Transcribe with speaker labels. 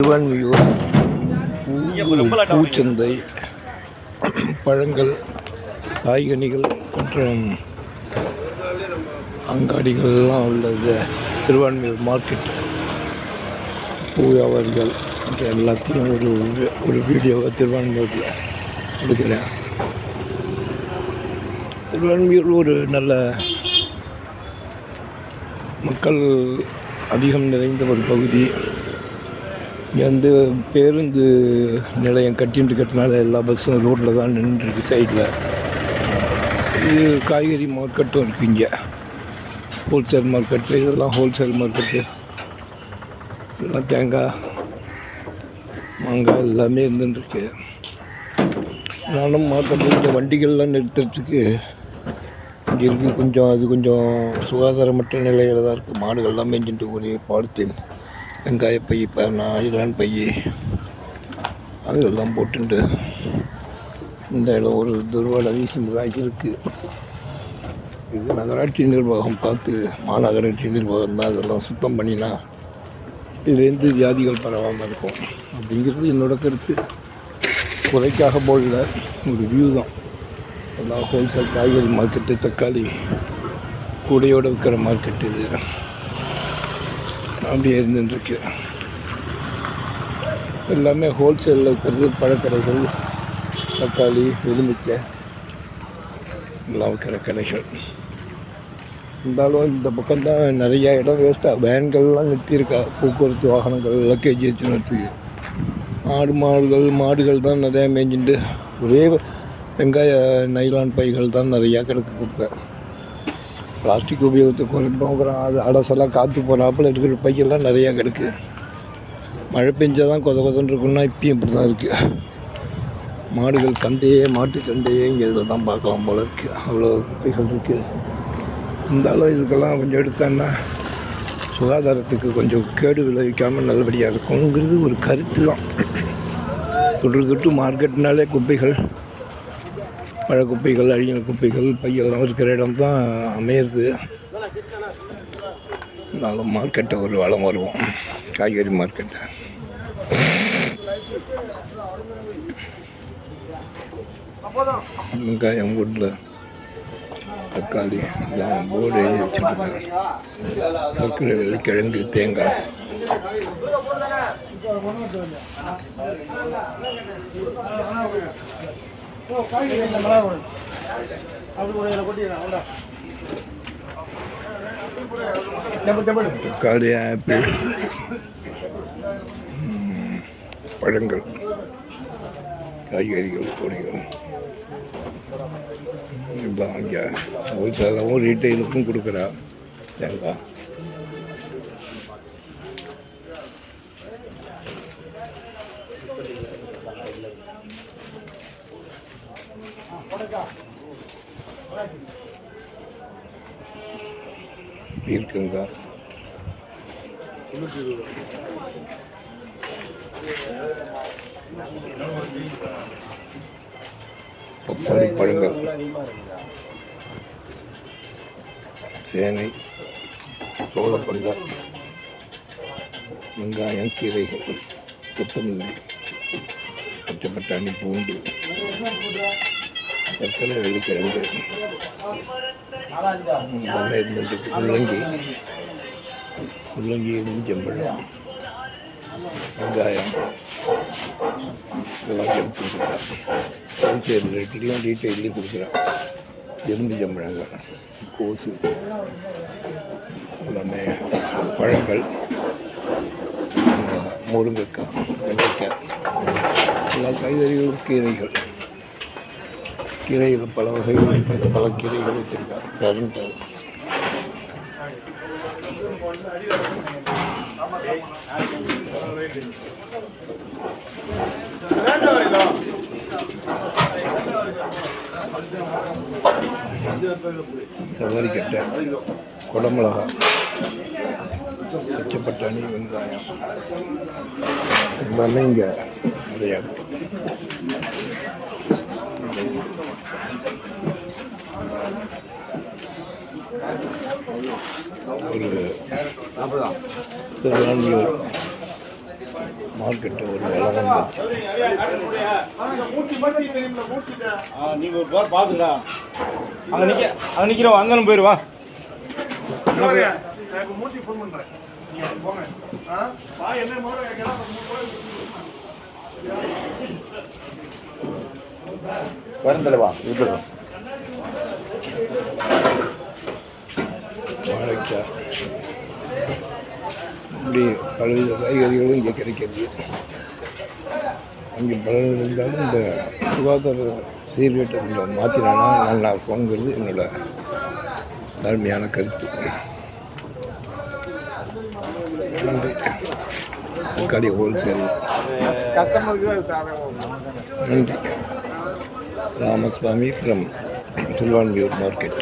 Speaker 1: திருவான்மியூர் பூச்சந்தை பழங்கள் காய்கனிகள் மற்றும் அங்காடிகள்லாம் உள்ளது திருவான்மியூர் மார்க்கெட் பூ வியாபாரிகள் மற்ற எல்லாத்தையும் ஒரு ஒரு வீடியோவை திருவான்மியூரில் எடுக்கிறேன் திருவான்மியூர் ஒரு நல்ல மக்கள் அதிகம் நிறைந்த ஒரு பகுதி. இங்கே வந்து பேருந்து நிலையம் கட்டின்னு இருக்கிறதுனால எல்லா பஸ்ஸும் ரோட்டில் தான் நின்றுருக்கு சைடில். இது காய்கறி மார்க்கெட்டும் இருக்குது இங்கே. ஹோல்சேல் மார்க்கெட்டு இதெல்லாம் ஹோல்சேல் மார்க்கெட்டு எல்லாம் தேங்காய் மாங்காய் எல்லாமே இருந்துருக்கு நானும் மார்க்கெட்டில் இந்த வண்டிகள்லாம் நிறுத்துறதுக்கு இங்கே இருக்குது கொஞ்சம் அது கொஞ்சம் சுகாதாரமற்ற நிலையில் தான் இருக்குது மாடுகள்லாம் மேய்ஞ்சிட்டு ஒரே பாலித்தீன் வெங்காய பை இப்போ நான் பை அதெல்லாம் போட்டுண்டு இந்த இடம் ஒரு துர்வாட வீசுனதாக இருக்குது இது நகராட்சி நிர்வாகம் பார்த்து மாநகராட்சி நிர்வாகம் தான் இதெல்லாம் சுத்தம் பண்ணினா இதுலேருந்து வியாதிகள் பரவாமல் இருக்கும். அப்படிங்கிறது என்னோடய கருத்து. குறைக்காக போடல ஒரு வியூ தான். எல்லாம் ஹோல்சேல் காய்கறி மார்க்கெட்டு தக்காளி கூடையோடு விற்கிற மார்க்கெட்டு இது. அப்படியே இருந்துருக்கு எல்லாமே ஹோல்சேலில் இருக்கிறது பழக்கடைகள் தக்காளி எலுமிச்சை எல்லாம் இருக்கிற கடைகள். இருந்தாலும் இந்த பக்கம்தான் நிறையா இடம் வேஸ்ட்டாக வேன்கள்லாம் நிறுத்தியிருக்கா போக்குவரத்து வாகனங்கள் லக்கேஜ் வச்சு நிறுத்துக்கு ஆடு மாடுகள் மாடுகள் தான் நிறையா மேய்ஞ்சிட்டு ஒரே வெங்காய நைலான் பைகள் தான் நிறையா கிடக்கு கொடுப்பேன் பிளாஸ்டிக் உபயோகத்தை குறைப்போங்கிறோம் அது அடசெல்லாம் காற்று போகிறாப்புல இருக்கிற பையெல்லாம் நிறையா கிடக்கு. மழை பெஞ்சால் தான் கொத கொதன்னு இருக்குன்னா இப்பயும் இப்படி தான் இருக்குது மாடுகள் சந்தையே மாட்டு சந்தையே இங்கே இதில் தான் பார்க்கலாம் போல இருக்குது அவ்வளோ குப்பைகள் இருக்குது இருந்தாலும் இதுக்கெல்லாம் கொஞ்சம் எடுத்தோன்னா சுகாதாரத்துக்கு கொஞ்சம் கேடு விளைவிக்காமல் நல்லபடியாக இருக்குங்கிறது ஒரு கருத்து தான். சுற்று தொட்டு மார்க்கெட்னாலே குப்பைகள் பழ குப்பைகள் அழியின குப்பைகள் பையெல்லாம் இருக்கிற இடம் தான் அமையிறது இருந்தாலும் மார்க்கெட்டை ஒரு வளம் வருவோம். காய்கறி மார்க்கெட்டை வெங்காயம் வீட்டில் தக்காளி எல்லாம் போர்டு எழுதி வச்சுருக்காங்க சர்க்கரை வெள்ளிக்கிழங்கு தேங்காய். தக்காளி ஆப்பிள் பழங்கள். காய்கறிகள் பொடிகள் எல்லாம் இங்கே ஹோல்சேலாகவும் ரீட்டைலுக்கும் கொடுக்குறா. தேங்காய் பீர்க்கங்காய் பப்பாளி பழங்கள். சேனை சோளப்பண்டை வெங்காயம் கீரைகள் கொத்தமல்லி. பச்சைப்பட்டாணி பூண்டு. சர்க்கரை வெள்ளிக்கிழங்கு நல்லா இருந்துட்டு முள்ளங்கி. முள்ளங்கி எலுமிச்சம்பழம் வெங்காயம். இதெல்லாம் எடுத்து கொடுக்குறேன். ஹோல்சேல் ரேட்லேயும் டீட்டெயிலையும் கொடுக்குறேன். எலுமிச்சம்பழங்கள் கோசு எல்லாமே பழங்கள் முருங்கைக்காய் வெண்டைக்காய். எல்லா காய்கறிகளும் கீரைகள். கீரைகள் பல வகைகள் பல கீரைகள் வச்சிருக்காங்க கரண்ட் சவாரிக்கட்டை குடமிளகா பச்சை பட்டாணி வெங்காயம். எல்லாமே இங்கே இருக்கு ஒரு திருவான்மியூர் மார்க்கெட்டு ஒரு விலை வந்துச்சு.
Speaker 2: நீங்கள் ஒரு பார் பார்த்துக்கடா அங்கே நிற்க அங்கே நிற்கிறோம் அங்கே போயிடுவா வரந்தலவா? இருக்கட்டும்
Speaker 1: இப்படி பலவித காய்கறிகளும் இங்கே கிடைக்கிறது. அங்கே பலன் இருந்தாலும் இந்த சுகாதார சீர்கேட்டை கொஞ்சம் மாற்றினா நல்லா இருக்குங்கிறது என்னோட தாழ்மையான கருத்து. நன்றி. தக்காளி ஹோல்சேல் நன்றி ராமசுவாமி ஃப்ரம் திருவான்மியூர் மார்க்கெட்